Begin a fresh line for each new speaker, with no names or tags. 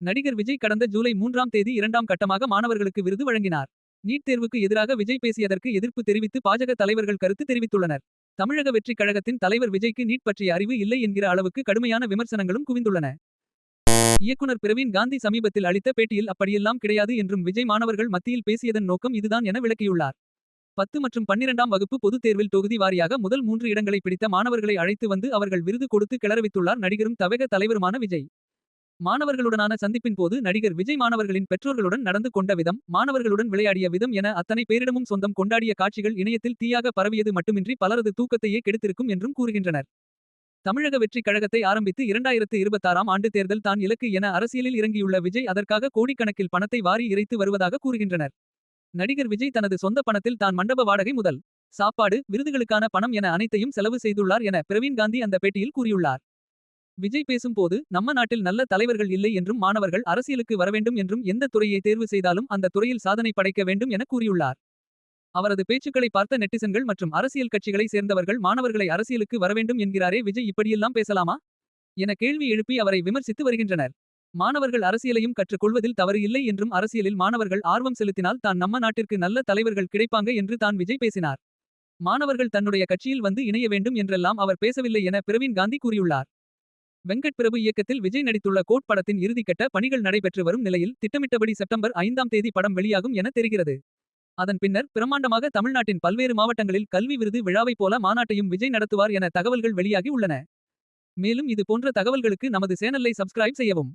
நடிகர் விஜய் கடந்த ஜூலை மூன்றாம் தேதி இரண்டாம் கட்டமாக மாணவர்களுக்கு விருது வழங்கினார். நீட் தேர்வுக்கு எதிராக விஜய் பேசியதற்கு எதிர்ப்பு தெரிவித்து பாஜக தலைவர்கள் கருத்து தெரிவித்துள்ளனர். தமிழக வெற்றிக் கழகத்தின் தலைவர் விஜய்க்கு நீட் பற்றிய அறிவு இல்லை என்கிற அளவுக்கு கடுமையான விமர்சனங்களும் குவிந்துள்ளன. இயக்குனர் பிரவீன் காந்தி சமீபத்தில் அளித்த பேட்டியில் அப்படியெல்லாம் கிடையாது என்றும் விஜய் மாணவர்கள் மத்தியில் பேசியதன் நோக்கம் இதுதான் என விளக்கியுள்ளார். பத்து மற்றும் பன்னிரண்டாம் வகுப்பு பொதுத் தேர்வில் தொகுதி வாரியாக முதல் மூன்று இடங்களை பிடித்த மாணவர்களை அழைத்து வந்து அவர்கள் விருது கொடுத்து கிளறவித்துள்ளார் நடிகரும் தவக தலைவருமான விஜய். மாணவர்களுடனான சந்திப்பின் போது நடிகர் விஜய் மாணவர்களின் பெற்றோர்களுடன் நடந்து கொண்ட விதம். மாணவர்களுடன் விளையாடிய விதம் என அத்தனை பேரிடமும் சொந்தம் கொண்டாடிய காட்சிகள் இணையத்தில் தீயாக பரவியது மட்டுமின்றி பலரது தூக்கத்தையே கெடுத்திருக்கும் என்றும் கூறுகின்றனர். தமிழக வெற்றிக் கழகத்தை ஆரம்பித்து இரண்டாயிரத்து இருபத்தாறாம் ஆண்டு தேர்தல் தான் இலக்கு என அரசியலில் இறங்கியுள்ள விஜய் அதற்காக கோடிக்கணக்கில் பணத்தை வாரி இறைத்து வருவதாக கூறுகின்றனர். நடிகர் விஜய் தனது சொந்த பணத்தில் தான் மண்டப வாடகை முதல். சாப்பாடு விருதுகளுக்கான பணம் என அனைத்தையும் செலவு செய்துள்ளார் என பிரவீன் காந்தி அந்த பேட்டியில் கூறியுள்ளார். விஜய் பேசும்போது நம்ம நாட்டில் நல்ல தலைவர்கள் இல்லை என்றும் மாணவர்கள் அரசியலுக்கு வரவேண்டும் என்றும் எந்த துறையை தேர்வு செய்தாலும் அந்த துறையில் சாதனை படைக்க வேண்டும் என கூறியுள்ளார். அவரது பேச்சுக்களை பார்த்த நெட்டிசன்கள் மற்றும் அரசியல் கட்சிகளை சேர்ந்தவர்கள் மாணவர்களை அரசியலுக்கு வரவேண்டும் என்கிறாரே விஜய் இப்படியெல்லாம் பேசலாமா? என கேள்வி எழுப்பி அவரை விமர்சித்து வருகின்றனர். மாணவர்கள் அரசியலையும் கற்றுக்கொள்வதில் தவறு இல்லை என்றும் அரசியலில் மாணவர்கள் ஆர்வம் செலுத்தினால் தான் நம்ம நாட்டிற்கு நல்ல தலைவர்கள் கிடைப்பாங்க என்று தான் விஜய் பேசினார். மாணவர்கள் தன்னுடைய கட்சியில் வந்து இணைய வேண்டும் என்றெல்லாம் அவர் பேசவில்லை என பிரவீன் காந்தி கூறியுள்ளார். வெங்கட் பிரபு இயக்கத்தில் விஜய் நடித்துள்ள கோட் படத்தின் இறுதிக்கட்ட பணிகள் நடைபெற்று வரும் நிலையில் திட்டமிட்டபடி செப்டம்பர் ஐந்தாம் தேதி படம் வெளியாகும் என தெரிகிறது. அதன் பின்னர் பிரமாண்டமாக தமிழ்நாட்டின் பல்வேறு மாவட்டங்களில் கல்வி விருது விழாவைப் போல மாநாட்டையும் விஜய் நடத்துவார் என தகவல்கள் வெளியாகி உள்ளன. மேலும் இது போன்ற தகவல்களுக்கு நமது சேனலை சப்ஸ்கிரைப் செய்யவும்.